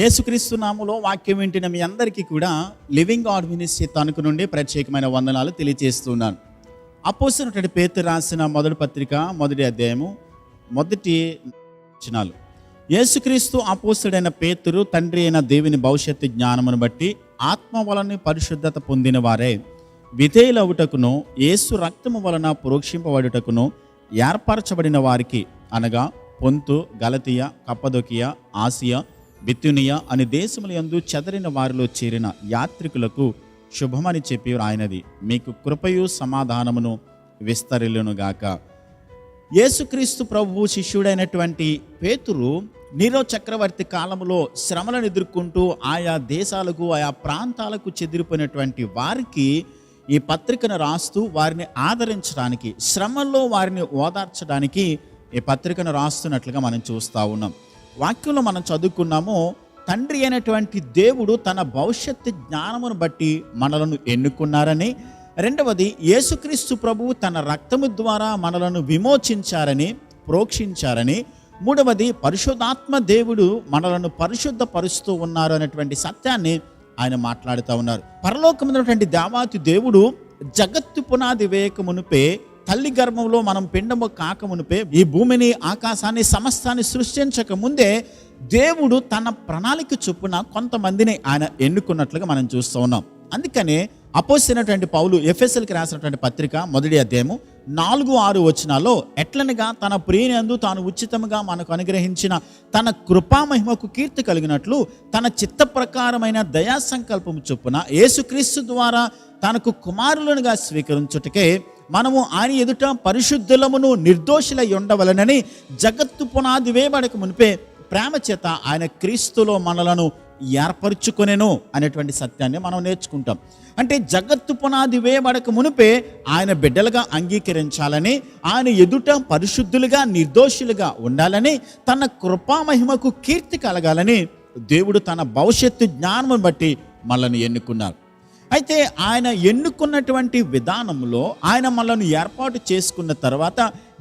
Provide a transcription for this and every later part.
యేసుక్రీస్తు నామలో వాక్యం వింటిన మీ అందరికీ కూడా లివింగ్ గాడ్ మినిస్ట్రీ తణుకు నుండి ప్రత్యేకమైన వందనాలు తెలియజేస్తున్నాను. అపోసినటువంటి పేరు రాసిన మొదటి పత్రిక మొదటి అధ్యాయము మొదటి వచనాలు. యేసుక్రీస్తు అపోసుడైన పేతురు తండ్రి అయిన దేవుని భవిష్యత్తు జ్ఞానమును బట్టి ఆత్మ వలన పరిశుద్ధత పొందిన వారే. విధేయులవుటకును యేసు రక్తము వలన ప్రోక్షింపబడుటకును ఏర్పరచబడిన వారికి అనగా పొంతు గలతీయ కప్పదొకియ ఆసియా బిత్యునియ అనే దేశముల యందు చెదరిన వారిలో చేరిన యాత్రికులకు శుభమని చెప్పి రాయినది మీకు కృపయు సమాధానమును విస్తరిల్లునుగాక యేసుక్రీస్తు ప్రభువు శిష్యుడైనటువంటి పేతురు నీరో చక్రవర్తి కాలంలో శ్రమలను ఎదుర్కొంటూ ఆయా దేశాలకు ఆయా ప్రాంతాలకు చెదిరిపోయినటువంటి వారికి ఈ పత్రికను రాస్తూ వారిని ఆదరించడానికి శ్రమల్లో వారిని ఓదార్చడానికి ఈ పత్రికను రాస్తున్నట్లుగా మనం చూస్తూ ఉన్నాం. వాక్యంలో మనం చదువుకున్నాము తండ్రి అయినటువంటి దేవుడు తన భవిష్యత్తు జ్ఞానమును బట్టి మనలను ఎన్నుకున్నారని రెండవది యేసుక్రీస్తు ప్రభువు తన రక్తము ద్వారా మనలను విమోచించారని ప్రోక్షించారని మూడవది పరిశుద్ధాత్మ దేవుడు మనలను పరిశుద్ధపరుస్తూ ఉన్నారు అనేటువంటి సత్యాన్ని ఆయన మాట్లాడుతూ ఉన్నారు. పరలోకమైనటువంటి దేవాతి దేవుడు జగత్తు పునాది వేయక మునిపే తల్లి గర్భంలో మనం పిండము కాకమునిపే ఈ భూమిని ఆకాశాన్ని సమస్తాన్ని సృష్టించక ముందే దేవుడు తన ప్రణాళిక చొప్పున కొంతమందిని ఆయన ఎన్నుకున్నట్లుగా మనం చూస్తూ ఉన్నాం. అందుకనే అపోసినటువంటి పౌలు ఎఫ్ఎస్ఎల్కి రాసినటువంటి పత్రిక మొదటి అధ్యాయము నాలుగు ఆరు వచ్చినాలో ఎట్లనగా తన ప్రియనందు తాను ఉచితముగా మనకు అనుగ్రహించిన తన కృపామహిమకు కీర్తి కలిగినట్లు తన చిత్త ప్రకారమైన దయా సంకల్పం చొప్పున యేసుక్రీస్తు ద్వారా తనకు కుమారులనుగా స్వీకరించుటకే మనము ఆయన ఎదుట పరిశుద్ధులమును నిర్దోషులై ఉండవలనని జగత్తు పునాది వేయబడక మునిపే ప్రేమ చేత ఆయన క్రీస్తులో మనలను ఏర్పరచుకొనెను అనేటువంటి సత్యాన్ని మనం నేర్చుకుంటాం. అంటే జగత్తు పునాది వేయబడక మునిపే ఆయన బిడ్డలుగా అంగీకరించాలని ఆయన ఎదుట పరిశుద్ధులుగా నిర్దోషులుగా ఉండాలని తన కృపామహిమకు కీర్తి కలగాలని దేవుడు తన భవిష్యత్తు జ్ఞానం బట్టి మనల్ని ఎన్నుకున్నారు. అయితే ఆయన ఎన్నుకున్నటువంటి విధానంలో ఆయన మనల్ని ఏర్పాటు చేసుకున్న తర్వాత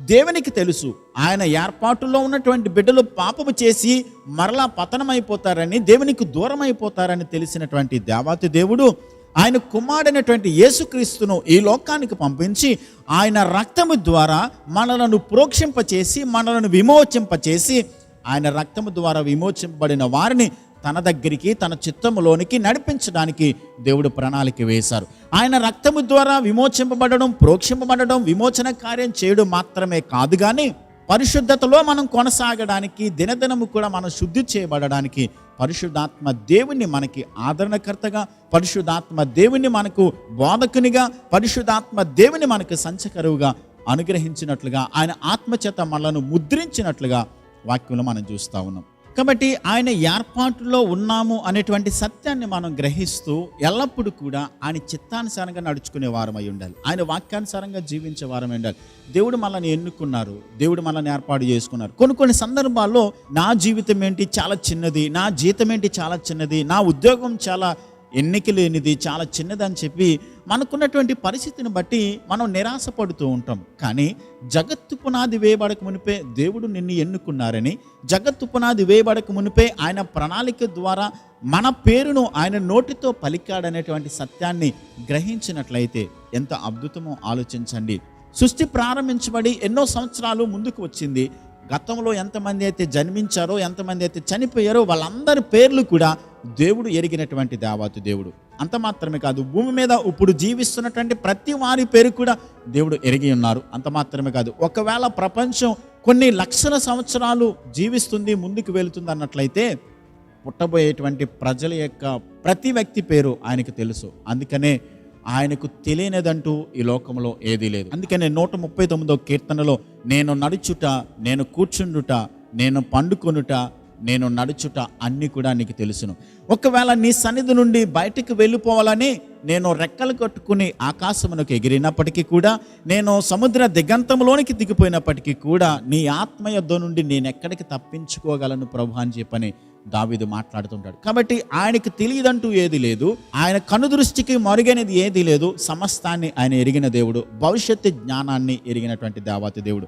దేవునికి తెలుసు ఆయన ఏర్పాటులో ఉన్నటువంటి బిడ్డలు పాపము చేసి మరలా పతనమైపోతారని దేవునికి దూరం అయిపోతారని తెలిసినటువంటి దేవాతి దేవుడు ఆయన కుమారుడైనటువంటి యేసుక్రీస్తును ఈ లోకానికి పంపించి ఆయన రక్తము ద్వారా మనలను ప్రోక్షింపచేసి మనలను విమోచింపచేసి ఆయన రక్తము ద్వారా విమోచింపబడిన వారిని తన దగ్గరికి తన చిత్తములోనికి నడిపించడానికి దేవుడు ప్రణాళిక వేశారు. ఆయన రక్తము ద్వారా విమోచింపబడడం ప్రోక్షింపబడడం విమోచన కార్యం చేయడం మాత్రమే కాదు కానీ పరిశుద్ధతలో మనం కొనసాగడానికి దినదినము కూడా మనం శుద్ధి చేయబడడానికి పరిశుద్ధాత్మ దేవుని మనకి ఆదరణకర్తగా పరిశుద్ధాత్మ దేవుని మనకు బోధకునిగా పరిశుద్ధాత్మ దేవుని మనకు సంచకరువుగా అనుగ్రహించినట్లుగా ఆయన ఆత్మచేత మనలను ముద్రించినట్లుగా వాక్యంలో మనం చూస్తూ ఉన్నాం. కాబట్టి ఆయన ఏర్పాటులో ఉన్నాము అనేటువంటి సత్యాన్ని మనం గ్రహిస్తూ ఎల్లప్పుడూ కూడా ఆయన చిత్తానుసారంగా నడుచుకునే వారమై ఉండాలి. ఆయన వాక్యానుసారంగా జీవించే వారమై ఉండాలి. దేవుడు మనల్ని ఎన్నుకున్నారు. దేవుడు మనల్ని ఏర్పాటు చేసుకున్నారు. కొన్ని కొన్ని సందర్భాల్లో నా జీవితం ఏంటి చాలా చిన్నది నా జీతం ఏంటి చాలా చిన్నది నా ఉద్యోగం చాలా ఎన్నిక లేనిది చాలా చిన్నదని చెప్పి మనకున్నటువంటి పరిస్థితిని బట్టి మనం నిరాశపడుతూ ఉంటాం. కానీ జగత్తు పునాది వేయబడక మునిపే దేవుడు నిన్ను ఎన్నుకున్నారని జగత్తు పునాది వేయబడక మునిపే ఆయన ప్రణాళిక ద్వారా మన పేరును ఆయన నోటితో పలికాడనేటువంటి సత్యాన్ని గ్రహించినట్లయితే ఎంత అద్భుతమో ఆలోచించండి. సృష్టి ప్రారంభించబడి ఎన్నో సంవత్సరాలు ముందుకు వచ్చింది. గతంలో ఎంతమంది అయితే జన్మించారో ఎంతమంది అయితే చనిపోయారో వాళ్ళందరి పేర్లు కూడా దేవుడు ఎరిగినటువంటి దేవాతి దేవుడు. అంత మాత్రమే కాదు భూమి మీద ఇప్పుడు జీవిస్తున్నటువంటి ప్రతి వారి పేరు కూడా దేవుడు ఎరిగి ఉన్నారు. అంత మాత్రమే కాదు ఒకవేళ ప్రపంచం కొన్ని లక్షల సంవత్సరాలు జీవిస్తుంది ముందుకు వెళుతుంది అన్నట్లయితే పుట్టబోయేటువంటి ప్రజల యొక్క ప్రతి వ్యక్తి పేరు ఆయనకు తెలుసు. అందుకనే ఆయనకు తెలియనిదంటూ ఈ లోకంలో ఏదీ లేదు. అందుకనే నూట ముప్పై తొమ్మిదో కీర్తనలో నేను నడుచుట నేను కూర్చుండుట నేను పండుకొనుట నేను నడుచుట అన్నీ కూడా నీకు తెలుసును. ఒకవేళ నీ సన్నిధి నుండి బయటికి వెళ్ళిపోవాలని నేను రెక్కలు కట్టుకుని ఆకాశమునకు ఎగిరినప్పటికీ కూడా నేను సముద్ర దిగంతంలోనికి దిగిపోయినప్పటికీ కూడా నీ ఆత్మ యొద్ద నుండి నేను ఎక్కడికి తప్పించుకోగలను ప్రభు అని చెప్పని దావిదు మాట్లాడుతుంటాడు. కాబట్టి ఆయనకి తెలియదంటూ ఏది లేదు. ఆయన కనుదృష్టికి మరుగైనది ఏది లేదు. సమస్తాన్ని ఆయన ఎరిగిన దేవుడు. భవిష్యత్తు జ్ఞానాన్ని ఎరిగినటువంటి దేవాతి దేవుడు.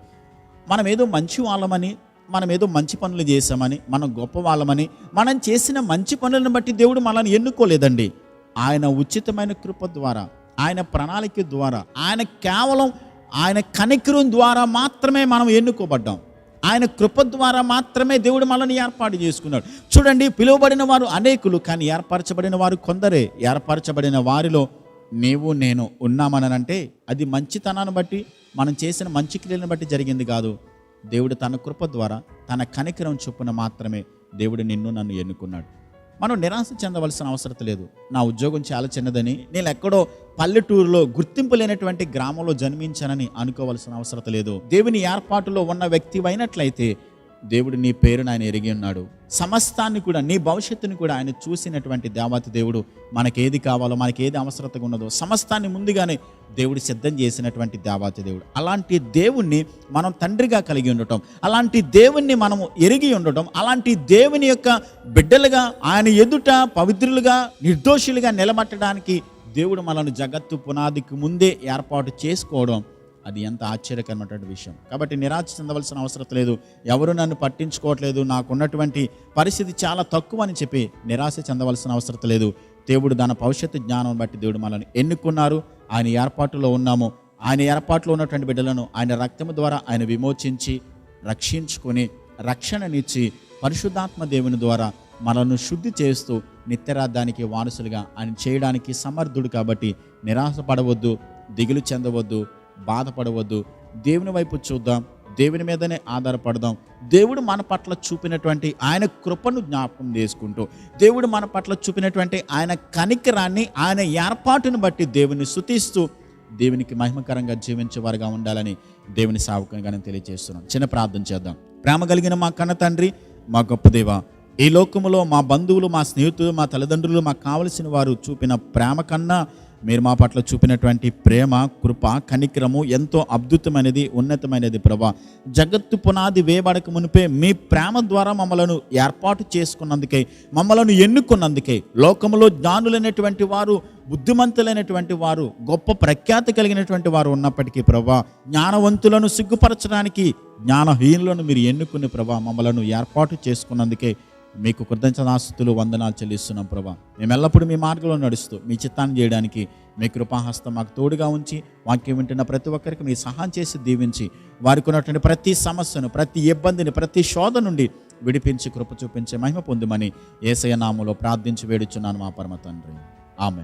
మనం ఏదో మంచి వాళ్ళమని మనం ఏదో మంచి పనులు చేసామని మనం గొప్ప వాళ్ళమని మనం చేసిన మంచి పనులను బట్టి దేవుడు మనల్ని ఎన్నుకోలేదండి. ఆయన ఉచితమైన కృప ద్వారా ఆయన ప్రణాళిక ద్వారా ఆయన కేవలం ఆయన కనికరం ద్వారా మాత్రమే మనం ఎన్నుకోబడ్డాం. ఆయన కృప ద్వారా మాత్రమే దేవుడు మనల్ని ఏర్పాటు చేసుకున్నాడు. చూడండి పిలువబడిన వారు అనేకులు కానీ ఏర్పరచబడిన వారు కొందరే. ఏర్పరచబడిన వారిలో నీవు నేను ఉన్నామనంటే అది మంచితనాన్ని బట్టి మనం చేసిన మంచి క్రియలను బట్టి జరిగింది కాదు. దేవుడు తన కృప ద్వారా తన కనికరం చొప్పున మాత్రమే దేవుడు నిన్ను నన్ను ఎన్నుకున్నాడు. మనం నిరాశ చెందవలసిన అవసరం లేదు. నా ఉద్యోగం చాలా చిన్నదని నేను ఎక్కడో పల్లెటూరులో గుర్తింపు లేనటువంటి గ్రామంలో జన్మించానని అనుకోవాల్సిన అవసరం లేదు. దేవుని ఏర్పాటులో ఉన్న వ్యక్తి అయినట్లయితే దేవుడు నీ పేరును ఆయన ఎరిగి ఉన్నాడు. సమస్తాన్ని కూడా నీ భవిష్యత్తుని కూడా ఆయన చూసినటువంటి దేవత దేవుడు మనకేది కావాలో మనకి ఏది అవసరతగా ఉన్నదో సమస్తాన్ని ముందుగానే దేవుడు సిద్ధం చేసినటువంటి దేవత దేవుడు. అలాంటి దేవుణ్ణి మనం తండ్రిగా కలిగి ఉండటం అలాంటి దేవుణ్ణి మనము ఎరిగి ఉండటం అలాంటి దేవుని యొక్క బిడ్డలుగా ఆయన ఎదుట పవిత్రులుగా నిర్దోషులుగా నిలబట్టడానికి దేవుడు మనల్ని జగత్తు పునాదికి ముందే ఏర్పాటు చేసుకోవడం అది ఎంత ఆశ్చర్యకరమైనటువంటి విషయం. కాబట్టి నిరాశ చెందవలసిన అవసరం లేదు. ఎవరు నన్ను పట్టించుకోవట్లేదు. నాకున్నటువంటి పరిస్థితి చాలా తక్కువ అని చెప్పి నిరాశ చెందవలసిన అవసరం లేదు. దేవుడు తన భవిష్యత్తు జ్ఞానం బట్టి దేవుడు మనల్ని ఎన్నుకున్నారు. ఆయన ఏర్పాటులో ఉన్నాము. ఆయన ఏర్పాటులో ఉన్నటువంటి బిడ్డలను ఆయన రక్తము ద్వారా ఆయన విమోచించి రక్షించుకొని రక్షణనిచ్చి పరిశుద్ధాత్మ దేవుని ద్వారా మనల్ని శుద్ధి చేస్తూ నిత్యరాధానికి వారసులుగా ఆయన చేయడానికి సమర్థుడు కాబట్టి నిరాశపడవద్దు దిగులు చెందవద్దు. బాధపడవద్దు. దేవుని వైపు చూద్దాం. దేవుని మీదనే ఆధారపడదాం. దేవుడు మన పట్ల చూపినటువంటి ఆయన కృపను జ్ఞాపకం చేసుకుంటూ దేవుడు మన పట్ల చూపినటువంటి ఆయన కనికరాన్ని ఆయన ఏర్పాటును బట్టి దేవుని శుతిస్తూ దేవునికి మహిమకరంగా జీవించేవారుగా ఉండాలని దేవుని సావకంగా తెలియజేస్తున్నాం చిన్న ప్రార్థన చేద్దాం. ప్రేమ కలిగిన మా కన్న తండ్రి మా గొప్ప దేవ ఈ లోకములో మా బంధువులు మా స్నేహితులు మా తల్లిదండ్రులు మాకు కావలసిన వారు చూపిన ప్రేమ కన్నా మీరు మా పట్ల చూపినటువంటి ప్రేమ కృప కనికరము ఎంతో అద్భుతమైనది ఉన్నతమైనది ప్రభా. జగత్తు పునాది వేయబడక మునిపే మీ ప్రేమ ద్వారా మమ్మలను ఏర్పాటు చేసుకున్నందుకే మమ్మలను ఎన్నుకున్నందుకే లోకంలో జ్ఞానులైనటువంటి వారు బుద్ధిమంతులైనటువంటి వారు గొప్ప ప్రఖ్యాతి కలిగినటువంటి వారు ఉన్నప్పటికీ ప్రభా జ్ఞానవంతులను సిగ్గుపరచడానికి జ్ఞానహీనులను మీరు ఎన్నుకుని ప్రభా మమ్మలను ఏర్పాటు చేసుకున్నందుకే మీకు కృతజ్ఞతాస్తులు వందనాలు చెల్లిస్తున్నాం ప్రభా. మేము ఎల్లప్పుడూ మీ మార్గంలో నడుస్తూ మీ చిత్తాన్ని చేయడానికి మీ కృపాహస్తం మాకు తోడుగా ఉంచి వాక్యం వింటున్న ప్రతి ఒక్కరికి మీ సహాయం చేసి దీవించి వారికి ఉన్నటువంటి ప్రతి సమస్యను ప్రతి ఇబ్బందిని ప్రతి శోధ నుండి విడిపించి కృప చూపించే మహిమ పొందుమని ఏసయ నామంలో ప్రార్థించి వేడుచున్నాను మా పరమ తండ్రి. ఆమె